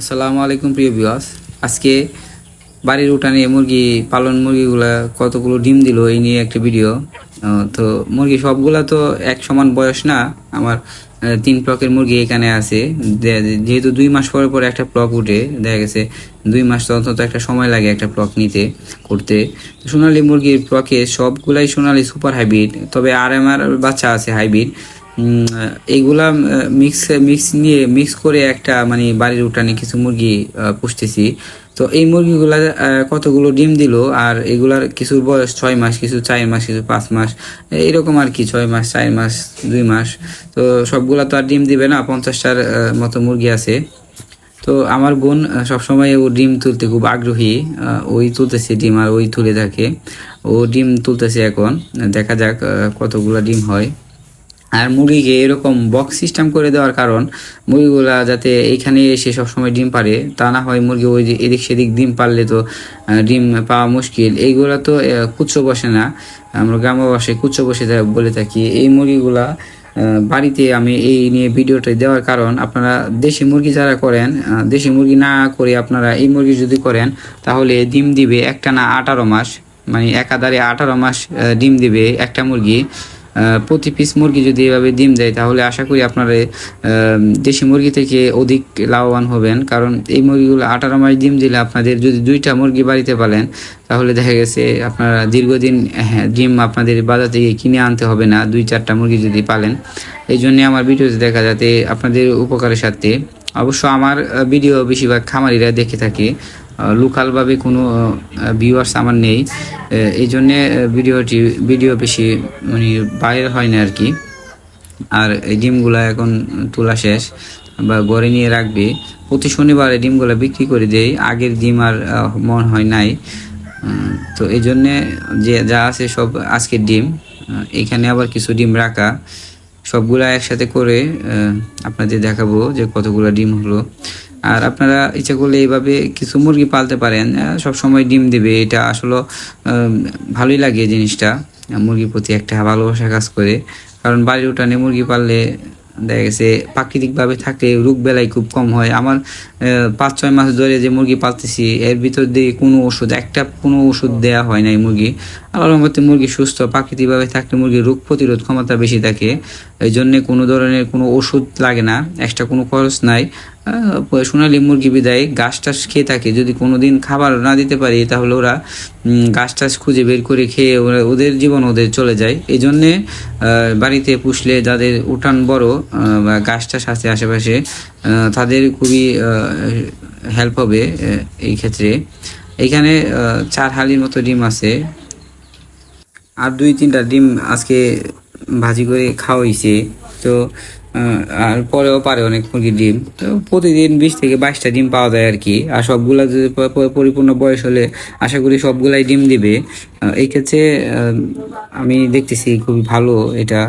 আসসালামু আলাইকুম, প্রিয় বিওয়াস আজকে বাড়ির উঠানে মুরগি, পালন মুরগিগুলা কতগুলো ডিম দিল এই নিয়ে একটা ভিডিও। তো মুরগি সবগুলা তো এক সমান বয়স না। আমার তিন প্লকের মুরগি এখানে আছে। যেহেতু দুই মাস পরে পরে একটা প্লক উঠে, দেখা গেছে দুই মাস অন্তত একটা সময় লাগে একটা প্লক নিতে, করতে। সোনালি মুরগির প্লকে সবগুলাই সোনালি সুপার হাইব্রিড তবে আর এম আর বাচ্চা আছে হাইব্রিড এইগুলা মিক্স মিক্স নিয়ে মিক্স করে একটা মানে বাড়ির উঠানে কিছু মুরগি পুষতেছি। তো এই মুরগিগুলা কতগুলো ডিম দিল, আর এগুলার কিছু বয়স ছয় মাস, কিছু চার মাস, কিছু পাঁচ মাস, এরকম আর কি, ছয় মাস, চার মাস, দুই মাস। তো সবগুলা তো আর ডিম দিবে না, পঞ্চাশটার মতো মুরগি আছে। তো আমার বোন সবসময় ও ডিম তুলতে খুব আগ্রহী ওই তুলতেছে ডিম আর ওই তুলে থাকে। ও ডিম তুলতেছে এখন, দেখা যাক কতগুলো ডিম হয়। আর মুরগিকে এরকম বক্স সিস্টেম করে দেওয়ার কারণ, মুরগিগুলা যাতে এইখানে এসে সবসময় ডিম পারে তা না হয় মুরগি ওই যে এদিক সেদিক ডিম পারলে তো ডিম পাওয়া মুশকিল। এইগুলা তো কুচ্ছ বসে না। আমরা গ্রাম্য ভাষায় কুচ্ছ বসে বলে থাকি, এই মুরগিগুলা বাড়িতে আমি এই নিয়ে ভিডিওটা দেওয়ার কারণ, আপনারা দেশি মুরগি যারা করেন দেশি মুরগি না করে আপনারা এই মুরগি যদি করেন, তাহলে ডিম দিবে একটা না আঠারো মাস মানে একাধারে আঠারো মাস ডিম দিবে একটা মুরগি। প্রতি পিস মুরগি যদি এভাবে ডিম দেয় তাহলে আশা করি আপনারা দেশি মুরগি থেকে অধিক লাভবান হবেন। কারণ এই মুরগিগুলো আঠারো মাস ডিম দিলে আপনাদের যদি দুইটা মুরগি বাড়িতে পালেন তাহলে দেখা গেছে আপনারা দীর্ঘদিন হ্যাঁ, ডিম আপনাদের বাজার থেকে কিনে আনতে হবে না দুই চারটা মুরগি যদি পালেন। এই জন্যে আমার ভিডিওতে দেখা যাতে আপনাদের উপকারের সাথে। অবশ্য আমার ভিডিও বেশিরভাগ খামারিরা দেখে থাকে। লোকালভাবে কোনো ভিউয়ার্স আমার নেই। এই জন্যে ভিডিওটি, ভিডিও বেশি মানে বাইরে হয় না আর কি আর এই ডিমগুলা এখন তোলা শেষ বা ঘরে নিয়ে রাখবে। প্রতি শনিবার এই ডিমগুলা বিক্রি করে দেই। আগের ডিম আর মন হয় নাই। তো এই জন্যে যে, যা আছে সব আজকের ডিম। এখানে আবার কিছু ডিম রাখা। সবগুলা একসাথে করে আপনাদের দেখাবো যে কতগুলো ডিম হলো। আর আপনারা ইচ্ছা করলে এইভাবে কিছু মুরগি পালতে পারেন সব সময় ডিম দেবে, এটা আসলে ভালোই লাগে জিনিসটা মুরগির প্রতি একটা ভালোবাসা কাজ করে। কারণ বাড়ির উঠানে মুরগি পাললে দেখা গেছে প্রাকৃতিকভাবে থাকলে রোগ বেলায় খুব কম হয়। আমার পাঁচ, ছয় মাস ধরে যে মুরগি পালতেছি, এর ভিতর দিয়ে কোনো ওষুধ, একটা কোনো ওষুধ দেওয়া হয় নাই মুরগি। আল্লাহর মধ্যে মুরগি সুস্থ প্রাকৃতিকভাবে থাকলে মুরগির রোগ প্রতিরোধ ক্ষমতা বেশি থাকে। এই জন্যে কোনো ধরনের কোনো ওষুধ লাগে না এক্সট্রা কোনো খরচ নাই। সোনালী মুরগি বিদায় গাছ টাছ খেয়ে থাকে। যদি কোনো দিন খাবার না দিতে পারি তাহলে ওরা গাছ টাছ খুঁজে বের করে খেয়ে ওরা ওদের জীবন ওদের চলে যায়। এই জন্যে বাড়িতে পুষলে যাদের উঠান বড় বা গাছ টাছ আছে আশেপাশে তাদের খুবই হেল্প হবে এই ক্ষেত্রে। এইখানে আহ, চার হালির মতো ডিম আছে। আর দুই তিনটা ডিম আজকে ভাজি করে খাওয়াইছে। তো আর পরেও পারে অনেক মুরগির ডিম। তো প্রতিদিন বিশ থেকে বাইশটা ডিম পাওয়া যায় আর কি। আর সবগুলা যদি পরিপূর্ণ বয়স হলে আশা করি সবগুলাই ডিম দিবে। এই ক্ষেত্রে আমি দেখতেছি খুবই ভালো এটা।